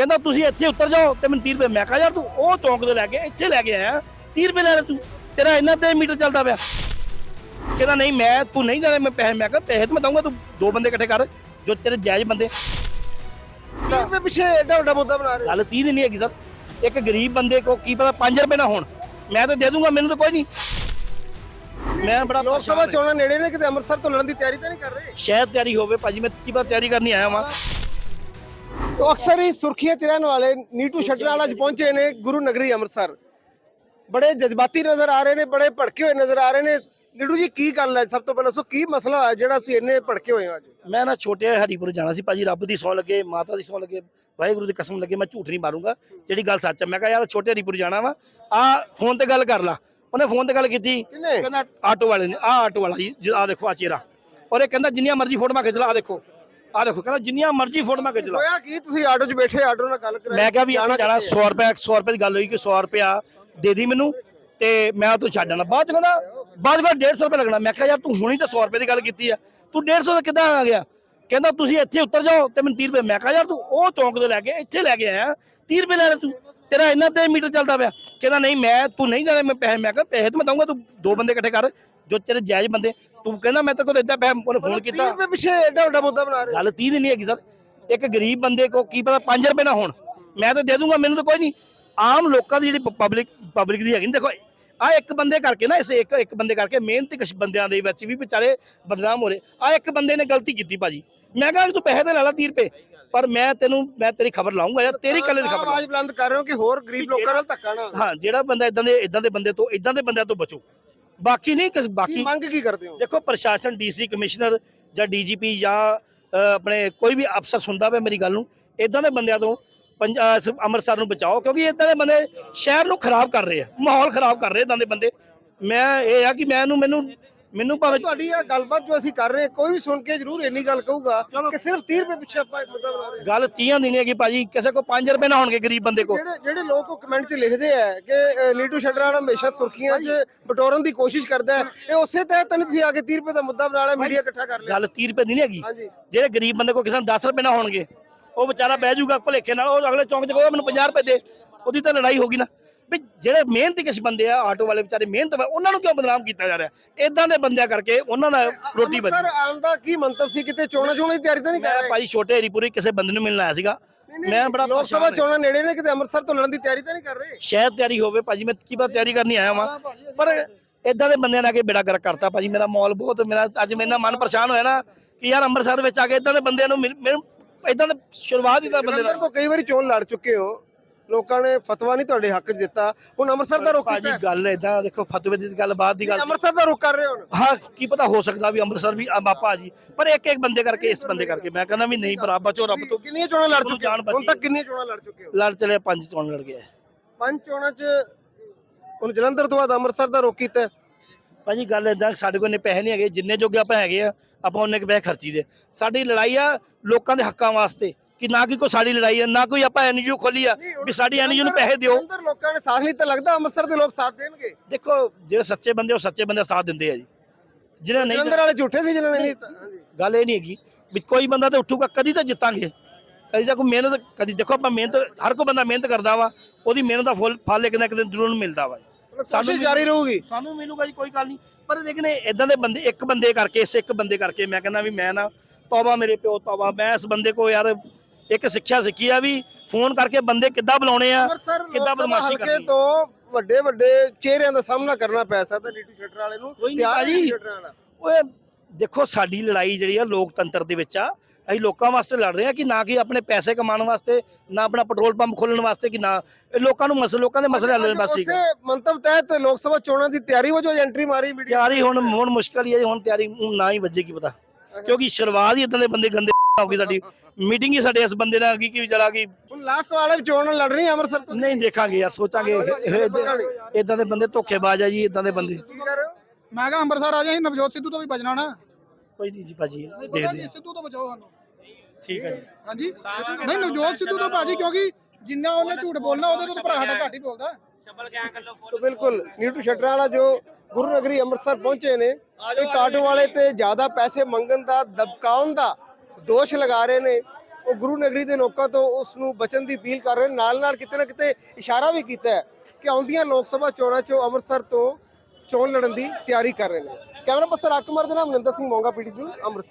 ਕਹਿੰਦਾ ਤੁਸੀਂ ਇੱਥੇ ਉਤਰ ਜਾਓ ਤੇ ਮੈਨੂੰ 30 ਰੁਪਏ। ਮੈਂ ਕਿਹਾ ਯਾਰ ਤੂੰ ਉਹ ਚੌਂਕ ਤੋਂ ਲੈ ਕੇ ਇੱਥੇ ਲੈ ਕੇ ਆਇਆ। 30 ਰੁਪਏ ਲੈ ਲੈ ਤੂੰ। ਤੇਰਾ ਇੰਨਾ ਤੇ ਮੀਟਰ ਚੱਲਦਾ ਪਿਆ। ਕਹਿੰਦਾ ਨਹੀਂ ਮੈਂ ਤੂੰ ਨਹੀਂ ਜਾਣੇ ਮੈਂ ਪੈਸੇ ਮੈਂ ਕਿਹਾ ਪੈਸੇ ਤਾਂ ਮੈਂ ਦਊਂਗਾ ਤੂੰ ਦੋ ਬੰਦੇ ਇਕੱਠੇ ਕਰ ਜੋ ਤੇਰੇ ਜਾਇਜ਼ ਬੰਦੇ। ਵੀਹ ਰੁਪਏ ਪਿੱਛੇ ਐਡਾ ਵੱਡਾ ਮੁੱਦਾ ਬਣਾ ਰਹੇ। ਗੱਲ 30 ਦੀ ਨਹੀਂ ਹੈਗੀ ਸਰ। ਇੱਕ ਗਰੀਬ ਬੰਦੇ ਕੋ ਕੀ ਪਤਾ 5 ਰੁਪਏ ਨਾ ਹੋਣ। ਮੈਂ ਤਾਂ ਦੇ ਦੂੰਗਾ ਮੈਨੂੰ ਤਾਂ ਕੋਈ ਨਹੀਂ। ਮੈਂ ਬੜਾ ਲੋਕ ਸਭਾ। ਚੋਣਾਂ ਨੇੜੇ ਨੇ ਕਿਤੇ ਅੰਮ੍ਰਿਤਸਰ ਤੋਂ ਲੜਨ ਦੀ ਤਿਆਰੀ ਤਾਂ ਨਹੀਂ ਕਰ ਰਹੇ? ਸ਼ਾਇਦ ਤਿਆਰੀ ਹੋਵੇ ਭਾਜੀ ਮੈਂ ਕੀ ਪਤਾ ਤਿਆਰੀ ਕਰਨੀ ਆਇਆ ਵਾਂ। ਤੋ ਅਕਸਰ ਹੀ ਸੁਰਖੀਆਂ ਚ ਰਹਿਣ ਵਾਲੇ ਨੀਟੂ ਸ਼ਟਰਾਲ ਅੱਜ ਪਹੁੰਚੇ ਨੇ ਗੁਰੂ ਨਗਰੀ ਅੰਮ੍ਰਿਤਸਰ। ਬੜੇ ਜਜ਼ਬਾਤੀ ਨਜ਼ਰ ਆ ਰਹੇ ਨੇ ਬੜੇ ਭੜਕੇ ਹੋਏ ਨਜ਼ਰ ਆ ਰਹੇ ਨੇ। ਨੀਟੂ ਜੀ ਕੀ ਗੱਲ ਹੈ? ਸਭ ਤੋਂ ਪਹਿਲਾਂ ਸੋ ਕੀ ਮਸਲਾ ਹੈ ਜਿਹੜਾ ਤੁਸੀਂ ਇੰਨੇ ਭੜਕੇ ਹੋਏ ਹੋ ਅੱਜ? ਮੈਂ ਨਾ ਛੋਟੇ ਹਰੀਪੁਰ ਜਾਣਾ ਸੀ ਭਾਜੀ ਰੱਬ ਦੀ ਸੌ ਲੱਗੇ ਮਾਤਾ ਦੀ ਸੌ ਲੱਗੇ ਵਾਹਿਗੁਰੂ ਦੀ ਕਸਮ ਲੱਗੇ ਮੈਂ ਝੂਠ ਨਹੀਂ ਮਾਰੂੰਗਾ ਜਿਹੜੀ ਗੱਲ ਸੱਚ ਹੈ। ਮੈਂ ਕਿਹਾ ਯਾਰ ਛੋਟੇ ਹਰੀਪੁਰ ਜਾਣਾ ਵਾ ਆ ਫੋਨ ਤੇ ਗੱਲ ਕਰ ਲਾ। ਉਹਨੇ ਫੋਨ ਤੇ ਗੱਲ ਕੀਤੀ? ਕਹਿੰਦਾ ਆਟੋ ਵਾਲੇ ਨੇ ਆ ਆਟੋ ਵਾਲਾ ਜੀ ਆ ਦੇਖੋ ਆ ਚਿਹਰਾ। ਔਰ ਇਹ ਕਹਿੰਦਾ ਜਿੰਨੀਆਂ ਮਰਜ਼ੀ ਫੋਟੋਆਂ ਖਿੱਚ ਲਾ ਆ ਦੇਖੋ। ਆ ਦੇਖੋ ਕਹਿੰਦਾ ਜਿੰਨੀਆਂ ਮਰਜ਼ੀ ਫੋਟੋਆਂ ਖਿੱਚ ਲਾ। ਹੋਇਆ ਕੀ? ਤੁਸੀਂ ਆਟੋ 'ਚ ਬੈਠੇ ਆਟੋ ਨਾਲ ਗੱਲ ਕਰਾਈ ਮੈਂ ਕਿਹਾ ਵੀ ਇੱਥੇ ਜਾਣਾ ਕਿੱਥੇ 100 ਰੁਪਏ 100 ਰੁਪਏ ਦੀ ਗੱਲ ਹੋਈ ਕਿ 100 ਰੁਪਿਆ ਦੇ ਦੀ ਮੈਨੂੰ ਤੇ ਮੈਂ ਉਹ ਤੋਂ ਛੱਡ ਆਣਾ ਬਾਅਦ ਚ ਕਹਿੰਦਾ ਬਾਅਦ ਵਿੱਚ 150 ਰੁਪਏ ਲੱਗਣਾ। ਮੈਂ ਕਿਹਾ ਯਾਰ ਤੂੰ ਹੁਣੀ ਤਾਂ 100 ਰੁਪਏ ਦੀ ਗੱਲ ਕੀਤੀ ਆ। ਤੂੰ 150 ਦਾ ਕਿੱਦਾਂ ਆ ਗਿਆ? ਕਹਿੰਦਾ ਤੁਸੀਂ ਇੱਥੇ ਉਤਰ ਜਾਓ ਤੇ ਮੈਨੂੰ 30 ਰੁਪਏ। ਮੈਂ ਕਿਹਾ ਯਾਰ ਤੂੰ ਉਹ ਚੌਂਕ ਤੋਂ ਲੈ ਕੇ ਇੱਥੇ ਲੈ ਕੇ ਆਇਆ। 30 ਰੁਪਏ ਲੈ ਲੈ ਤੂੰ। ਤੇਰਾ ਇੰਨਾ ਤੇ ਮੀਟਰ ਚੱਲਦਾ ਪਿਆ। ਕਹਿੰਦਾ ਨਹੀਂ ਮੈਂ ਤੂੰ ਨਹੀਂ ਜਾਣੇ ਮੈਂ ਪੈਸੇ ਮੈਂ ਕਿਹਾ ਪੈਸੇ ਤਾਂ ਮੈਂ ਦਊਂਗਾ ਤੂੰ ਦੋ ਬੰਦੇ ਇਕੱਠੇ ਕਰ ਜੋ ਤੇਰੇ ਜਾਇਜ਼ ਬੰਦੇ। ਤੂੰ ਕਹਿੰਦਾ ਮੈਂ ਤੇਰੇ ਕੋਲ ਇਦਾਂ ਪੈਸੇ ਉਹਨੇ ਫੋਨ 30 ਕੀਤਾ। ਰੁਪਏ ਪਿੱਛੇ ਐਡਾ ਵੱਡਾ ਮੁੱਦਾ ਬਣਾ ਰਹੇ। ਗੱਲ 30 ਦੀ ਨਹੀਂ ਹੈਗੀ ਸਰ। ਇੱਕ ਗਰੀਬ ਬੰਦੇ ਕੋ ਕੀ ਪਤਾ 5 ਰੁਪਏ ਨਾ ਹੋਣ। ਮੈਂ ਤਾਂ ਦੇ ਦੂੰਗਾ ਮੈਨੂੰ ਤਾਂ ਕੋਈ ਨਹੀਂ। ਆਮ ਲੋਕਾਂ ਦੀ ਜਿਹੜੀ ਪਬਲਿਕ ਪਬਲਿਕ ਦੀ ਹੈਗੀ ਨਾ, ਦੇਖੋ ਆ ਇੱਕ ਬੰਦੇ ਕਰਕੇ ਨਾ ਇਸ ਇੱਕ ਇੱਕ ਬੰਦੇ ਕਰਕੇ ਮਿਹਨਤੀ ਕੁਛ ਬੰਦਿਆਂ ਦੇ ਵਿੱਚ ਵੀ ਵਿਚਾਰੇ ਬਦਨਾਮ ਹੋ ਰਹੇ। ਆ ਇੱਕ ਬੰਦੇ ਨੇ ਗਲਤੀ ਕੀਤੀ ਭਾਜੀ। ਮੈਂ ਕਿਹਾ ਤੂੰ ਪੈਸੇ ਤੇ ਲੈ ਲਾ 30 ਰੁਪਏ ਪਰ ਮੈਂ ਤੈਨੂੰ ਮੈਂ ਤੇਰੀ ਖਬਰ ਲਾਉਂਗਾ ਯਾਰ ਤੇਰੀ ਕੱਲੇ ਦੀ ਖਬਰ ਆਵਾਜ਼ ਬੁਲੰਦ ਕਰ ਰਹੇ ਹੋ ਕਿ ਹੋਰ ਗਰੀਬ ਲੋਕਾਂ ਨਾਲ ਧੱਕਾ ਨਾ। ਹਾਂ ਜਿਹੜਾ ਬੰਦਾ ਇਦਾਂ ਦੇ ਇਦਾਂ ਦੇ ਬੰਦੇ ਤੋਂ ਇਦਾਂ ਦੇ ਬੰਦਿਆਂ ਤੋਂ ਬਚੋ। ਬਾਕੀ ਨਹੀਂ ਕਿਸ- ਕੀ ਬਾਕੀ ਮੰਗ ਕੀ ਕਰਦੇ ਹੋ? ਦੇਖੋ ਪ੍ਰਸ਼ਾਸਨ ਡੀਸੀ ਕਮਿਸ਼ਨਰ ਜਾਂ ਡੀਜੀਪੀ ਜਾਂ ਅ, ਆਪਣੇ ਕੋਈ ਵੀ ਅਫਸਰ ਸੁਣਦਾ ਪਿਆ ਮੇਰੀ ਗੱਲ ਨੂੰ ਇਦਾਂ ਦੇ ਬੰਦਿਆਂ ਤੋਂ ਪੰਜ ਅ, ਸ- ਅੰਮ੍ਰਿਤਸਰ ਨੂੰ ਬਚਾਓ ਕਿਉਂਕਿ ਇਦਾਂ ਦੇ ਬੰਦੇ ਸ਼ਹਿਰ ਨੂੰ ਖਰਾਬ ਕਰ ਰਹੇ ਆ ਮਾਹੌਲ ਖਰਾਬ ਕਰ ਰਹੇ ਇਦਾਂ ਦੇ ਬੰਦੇ। ਮੈਂ ਇਹ ਆ ਕਿ ਮੈਂ ਇਹਨੂੰ ਮੈਨੂੰ ਮੈਨੂੰ ਭਾਵੇਂ ਤੁਹਾਡੀ ਇਹ ਗੱਲਬਾਤ ਜੋ ਅਸੀਂ ਕਰ ਰਹੇ ਹਾਂ, ਕੋਈ ਵੀ ਸੁਣ ਕੇ ਜ਼ਰੂਰ ਇੰਨੀ ਗੱਲ ਕਹੂਗਾ ਕਿ ਸਿਰਫ 30 ਰੁਪਏ ਪਿੱਛੇ ਆਪਾਂ ਮੁੱਦਾ ਬਣਾ ਰਹੇ ਹਾਂ। ਗੱਲ ਤੀਆਂ ਦੀ ਨਹੀਂ ਹੈਗੀ ਭਾਜੀ ਕਿਸੇ ਕੋ 5 ਰੁਪਏ ਨਾ ਹੋਣਗੇ ਗਰੀਬ ਬੰਦੇ ਕੋ ਜਿਹੜੇ ਜਿਹੜੇ ਲੋਕ ਕਮੈਂਟ 'ਚ ਲਿਖਦੇ ਆ ਕਿ ਨੀਟੂ ਸ਼ਟਰਾਲ ਹਮੇਸ਼ਾ ਸੁਰਖੀਆਂ 'ਚ ਬਟੋਰਨ ਦੀ ਕੋਸ਼ਿਸ਼ ਕਰਦਾ ਹੈ। ਇਹ ਉਸੇ ਤਹਿਤ ਤਾਂ ਨਹੀਂ ਤੁਸੀਂ ਆ ਕੇ 30 ਰੁਪਏ ਦਾ ਮੁੱਦਾ ਬਣਾ ਲਿਆ ਮੀਡੀਆ ਇਕੱਠਾ ਕਰ ਲਿਆ। ਗੱਲ 30 ਰੁਪਏ ਦੀ ਨਹੀਂ ਹੈਗੀ। ਜਿਹੜੇ ਗਰੀਬ ਬੰਦੇ ਕੋ ਕਿਸੇ ਨੂੰ 10 ਰੁਪਏ ਨਾ ਹੋਣਗੇ ਉਹ ਵਿਚਾਰਾ ਬਹਿ ਜਾਊਗਾ ਭੁਲੇਖੇ ਨਾਲ ਉਹ ਅਗਲੇ ਚੌਂਕ 'ਚ ਕਹੇਗਾ ਮੈਨੂੰ 50 ਰੁਪਏ ਦੇ ਉਹਦੀ ਤਾਂ ਲੜਾਈ ਹੋਗੀ ਨਾ। ਵੀ ਜਿਹੜੇ ਮਿਹਨਤੀ ਕਿਸ ਬੰਦੇ ਆ ਆਟੋ ਵਾਲੇ ਵਿਚਾਰੇ ਮਿਹਨਤ ਉਹਨਾਂ ਨੂੰ ਕਿਉਂ ਬਦਨਾਮ ਕੀਤਾ ਜਾ ਰਿਹਾ? ਇਦਾਂ ਦੇ ਬੰਦਿਆਂ ਕਰਕੇ ਉਹਨਾਂ ਦਾ ਰੋਟੀ ਬਚੀ ਸਰ ਆਉਣ ਦਾ ਕੀ ਮੰਤਵ ਸੀ? ਕਿਤੇ ਚੋਣਾਂ ਚੋਣਾਂ ਦੀ ਤਿਆਰੀ ਤਾਂ ਨਹੀਂ ਕਰ ਰਹੇ? ਭਾਈ ਛੋਟੇ ਹਰੀਪੁਰੀ ਕਿਸੇ ਬੰਦੇ ਨੂੰ ਮਿਲਣ ਆਇਆ ਸੀਗਾ। ਮੈਂ ਬੜਾ ਲੋਕ ਸਭਾ ਚੋਣਾਂ ਨੇੜੇ ਨੇ ਕਿਤੇ ਅੰਮ੍ਰਿਤਸਰ ਤੋਂ ਲੜਨ ਦੀ ਤਿਆਰੀ ਤਾਂ ਨਹੀਂ ਕਰ ਰਹੇ? ਸ਼ਾਇਦ ਤਿਆਰੀ ਹੋਵੇ ਭਾਜੀ ਮੈਂ ਕੀ ਪਤਾ ਤਿਆਰੀ ਕਰਨੀ ਆਇਆ ਵਾਂ। ਪਰ ਇਦਾਂ ਦੇ ਬੰਦਿਆਂ ਨੇ ਆ ਕੇ ਬੇੜਾ ਗਰਕ ਕਰਤਾ ਭਾਜੀ ਮੇਰਾ ਮੌਲ ਬਹੁਤ ਮੇਰਾ ਅੱਜ ਮੇਰਾ ਮਨ ਪਰੇਸ਼ਾਨ ਹੋਇਆ ਨਾ ਕਿ ਯਾਰ ਅੰਮ੍ਰਿਤਸਰ ਵਿੱਚ ਆ ਕੇ ਇਦਾਂ ਦੇ ਬੰਦਿਆਂ ਨੂੰ ਇਦਾਂ ਦੇ ਸ਼ੁਰੂਆਤ ਹੀ ਤਾਂ ਬੰਦੇ ਨਾਲ ਤੋਂ ਕਈ ਵਾਰੀ ਚੋਣ ਲੜ ਚੁੱਕੇ ਹੋ। ਲੋਕਾਂ ਨੇ ਫਤਵਾ ਨਹੀਂ ਤੁਹਾਡੇ ਹੱਕ 'ਚ ਦਿੱਤਾ। ਹੁਣ ਅੰਮ੍ਰਿਤਸਰ ਦਾ ਰੁਖ ਭਾਜੀ ਕੀਤਾ। ਗੱਲ ਇਦਾਂ ਦੇਖੋ ਫਤਵੇ ਦੀ ਗੱਲ ਬਾਅਦ ਦੀ ਗੱਲ। ਅੰਮ੍ਰਿਤਸਰ ਦਾ ਰੁਖ ਕਰ ਰਹੇ ਹੋ ਹੁਣ? ਹਾਂ ਕੀ ਪਤਾ ਹੋ ਸਕਦਾ ਵੀ ਅੰਮ੍ਰਿਤਸਰ ਵੀ ਆ ਬਾਪਾ ਜੀ ਪਰ ਇੱਕ ਇੱਕ ਬੰਦੇ ਕਰਕੇ ਇਸ ਬੰਦੇ ਕਰਕੇ। ਮੈਂ ਕਹਿੰਦਾ ਵੀ ਨਹੀਂ ਭਰਾ ਬਚੋ ਰੱਬ ਤੋਂ ਕਿੰਨੀਆਂ ਚੋਣਾਂ ਲੜ ਚੁੱਕੇ ਹੋ? ਹੁਣ ਤੱਕ ਕਿੰਨੀਆਂ ਚੋਣਾਂ ਲੜ ਚੁੱਕੇ ਹੋ? ਲੜ ਚਲੇ ਪੰਜ ਚੋਣ ਲੜ ਗਿਆ ਪੰਜ ਚੋਣਾਂ 'ਚ ਹੁਣ ਜਲੰਧਰ ਤੋਂ ਬਾਅਦ ਅੰਮ੍ਰਿਤਸਰ ਦਾ ਰੁਖ ਕੀਤਾ। ਭਾਜੀ ਗੱਲ ਇਦਾਂ ਸਾਡੇ ਕੋਲ ਨੇ ਪੈਸੇ ਨਹੀਂ ਹੈਗੇ। ਜਿੰਨੇ ਜੋਗੇ ਆਪਾਂ ਹੈਗੇ ਆ ਆਪਾਂ ਉਹਨੇ ਕੁ ਪੈਸੇ ਖਰਚੀ ਦੇ। ਸਾਡੀ ਲੜਾਈ ਆ ਲੋਕਾਂ ਦੇ ਹੱਕਾਂ ਵਾਸਤੇ। ਕਿ ਨਾ ਕਿ ਕੋਈ ਸਾਡੀ ਲੜਾਈ ਆ ਨਾ ਕੋਈ ਆਪਾਂ ਐਨਜੀਓ ਖੋਲੀ ਆ ਵੀ ਸਾਡੀ ਐਨਜੀਓ ਨੂੰ ਪੈਸੇ ਦਿਓ। ਜਲੰਧਰ ਲੋਕਾਂ ਨੇ ਸਾਥ ਨਹੀਂ ਤਾਂ ਲੱਗਦਾ ਅੰਮ੍ਰਿਤਸਰ ਦੇ ਲੋਕ ਸਾਥ ਦੇਣਗੇ। ਦੇਖੋ ਜਿਹੜੇ ਸੱਚੇ ਬੰਦੇ ਉਹ ਸੱਚੇ ਬੰਦੇ ਸਾਥ ਦਿੰਦੇ ਆ ਜੀ। ਜਿਹਨਾਂ ਨਹੀਂ ਜਲੰਧਰ ਵਾਲੇ ਝੂਠੇ ਸੀ ਜਿਹਨਾਂ ਨੇ ਨਹੀਂ ਗੱਲ ਇਹ ਨਹੀਂ ਹੈਗੀ ਵੀ ਕੋਈ ਬੰਦਾ ਤੇ ਉੱਠੂਗਾ ਕਦੀ ਤਾਂ ਜਿੱਤਾਂਗੇ। ਕਦੀ ਤਾਂ ਕੋਈ ਮਿਹਨਤ ਕਦੀ ਦੇਖੋ ਆਪਾਂ ਮਿਹਨਤ ਹਰ ਕੋਈ ਬੰਦਾ ਮਿਹਨਤ ਕਰਦਾ ਵਾ ਉਹਦੀ ਮਿਹਨਤ ਦਾ ਫੁੱਲ ਫਲ ਇੱਕ ਨਾ ਇੱਕ ਦਿਨ ਜ਼ਰੂਰ ਮਿਲਦਾ ਵਾ ਕੋਸ਼ਿਸ਼ ਜਾਰੀ ਰਹੂਗੀ। ਸਾਨੂੰ ਮਿਲੂਗਾ ਜੀ ਕੋਈ ਗੱਲ ਨਹੀਂ। ਪਰ ਲੇਕਿਨ ਇਦਾਂ ਦੇ ਬੰਦੇ ਇੱਕ ਬੰਦੇ ਕਰਕੇ ਇਸ ਇੱਕ ਬੰਦੇ ਕਰਕੇ ਮੈਂ ਕਹਿੰਦਾ ਵੀ ਮੈਂ ਨਾ ਤੌਬਾ ਮੇਰੇ ਪਿਓ ਤੌਬਾ ਮੈਂ ਇਸ ਬੰਦੇ ਕੋ ਯਾਰ ਇੱਕ ਸਿੱਖਿਆ ਸਿੱਖੀ ਆ ਵੀ ਫੋਨ ਕਰਕੇ ਬੰਦੇ ਕਿੱਦਾਂ ਬੁਲਾਉਣੇ ਆ ਕਿੱਦਾਂ ਬਦਮਾਸ਼ੀ ਹਲਕੇ ਕਰਨੀ? ਤੋਂ ਵੱਡੇ ਵੱਡੇ ਚਿਹਰਿਆਂ ਦਾ ਸਾਹਮਣਾ ਕਰਨਾ ਪੈ ਸਕਦਾ ਨੀਟੂ ਸ਼ਟਰ ਵਾਲੇ ਨੂੰ। ਭਾਜੀ। ਨੀਟੂ ਸ਼ਟਰ ਵਾਲਾ। ਓਏ ਦੇਖੋ ਸਾਡੀ ਲੜਾਈ ਜਿਹੜੀ ਆ ਲੋਕਤੰਤਰ ਦੇ ਵਿੱਚ ਆ ਅਸੀਂ ਲੋਕਾਂ ਵਾਸਤੇ ਲੜ ਰਹੇ ਆ ਕਿ ਨਾ ਕਿ ਆਪਣੇ ਪੈਸੇ ਕਮਾਉਣ ਵਾਸਤੇ ਨਾ ਆਪਣਾ ਪੈਟਰੋਲ ਪੰਪ ਖੋਲਣ ਵਾਸਤੇ ਕਿ ਨਾ ਇਹ ਲੋਕਾਂ ਨੂੰ ਮਸਲੇ ਲੋਕਾਂ ਦੇ ਮਸਲੇ ਹੱਲ ਵਾਸਤੇ ਉਸੇ ਮੰਤਵ ਤਹਿਤ ਲੋਕ ਸਭਾ ਚੋਣਾਂ ਦੀ ਤਿਆਰੀ ਵਜੋਂ ਐਂਟਰੀ ਮਾਰੀ ਮੀਡੀਆ ਤਿਆਰੀ ਹੁਣ ਹੁਣ ਮੁਸ਼ਕਲ ਹੀ ਹੈ ਜੀ, ਹੁਣ ਤਿਆਰੀ ਹੁਣ ਨਾ ਹੀ ਵੱਜੇ ਕੀ ਪਤਾ। ਕਿਉਂਕਿ ਸ਼ੁਰੂਆਤ ਹੀ ਇਦਾਂ ਦੇ ਬੰਦੇ ਗੰਦੇ ਹੋ ਗਈ ਸਾਡੀ ਮੀਟਿੰਗ ਹੀ ਸਾਡੇ ਇਸ ਬੰਦੇ ਨਾਲ ਕੀ ਕੀ ਜਰਾ ਕੀ ਹੁਣ ਲਾਸਟ ਸਵਾਲ ਹੈ ਚੋਣ ਲੜ ਰਹੀ ਅੰਮ੍ਰਿਤਸਰ ਤੋਂ। ਨਹੀਂ ਦੇਖਾਂਗੇ ਯਾਰ ਸੋਚਾਂਗੇ। ਇਦਾਂ ਦੇ ਬੰਦੇ ਧੋਖੇਬਾਜ਼ ਆ ਜੀ ਇਦਾਂ ਦੇ ਬੰਦੇ। ਮੈਂ ਕਿਹਾ ਅੰਮ੍ਰਿਤਸਰ ਆ ਜਾਈਂ ਨਵਜੋਤ ਸਿੱਧੂ ਤੋਂ ਵੀ ਬਚਣਾ ਨਾ। ਕੋਈ ਨਹੀਂ ਜੀ ਭਾਜੀ ਦੇਖਦੇ ਸਿੱਧੂ ਤੋਂ ਬਚਾਓ ਸਾਨੂੰ। ਠੀਕ ਹੈ ਜੀ। ਹਾਂਜੀ? ਨਹੀਂ ਨਵਜੋਤ ਸਿੱਧੂ ਤੋਂ ਭਾਜੀ ਕਿਉਂਕਿ ਜਿੰਨਾ ਉਹਨੇ ਝੂਠ ਬੋਲਣਾ ਉਹਦੇ ਤੋਂ ਭਰਾ ਸਾਡਾ ਘੱਟ ਹੀ ਬੋਲਦਾ। ਤੋ ਬਿਲਕੁਲ ਨੀਟੂ ਸ਼ਟਰਾ ਵਾਲਾ ਜੋ ਗੁਰੂ ਨਗਰੀ ਅੰਮ੍ਰਿਤਸਰ ਪਹੁੰਚੇ ਨੇ ਇਹ ਕਾਟੋ ਵਾਲੇ ਤੇ ਜ਼ਿਆਦਾ ਪੈਸੇ ਮੰਗਣ ਦਾ ਦਬਕਾਉਣ ਦਾ ਦੋਸ਼ ਲਗਾ ਰਹੇ ਨੇ। ਉਹ ਗੁਰੂ ਨਗਰੀ ਦੇ ਲੋਕਾਂ ਤੋਂ ਉਸ ਨੂੰ ਬਚਣ ਦੀ ਅਪੀਲ ਕਰ ਰਹੇ ਨੇ। ਨਾਲ ਨਾਲ ਕਿਤੇ ਨਾ ਕਿਤੇ ਇਸ਼ਾਰਾ ਵੀ ਕੀਤਾ ਹੈ ਕਿ ਆਉਂਦੀਆਂ ਲੋਕ ਸਭਾ ਚੋਣਾਂ 'ਚੋਂ ਅੰਮ੍ਰਿਤਸਰ ਤੋਂ ਚੋਣ ਲੜਨ ਦੀ ਤਿਆਰੀ ਕਰ ਰਹੇ ਨੇ। ਕੈਮਰਾ ਪਰਸਨ ਰਾਜ ਦੇ ਨਾਮ ਨੰਦਾ ਸਿੰਘ ਮੋਂਗਾ, ਪੀਟੀਸੀ ਨੂੰ ਅੰਮ੍ਰਿਤਸਰ।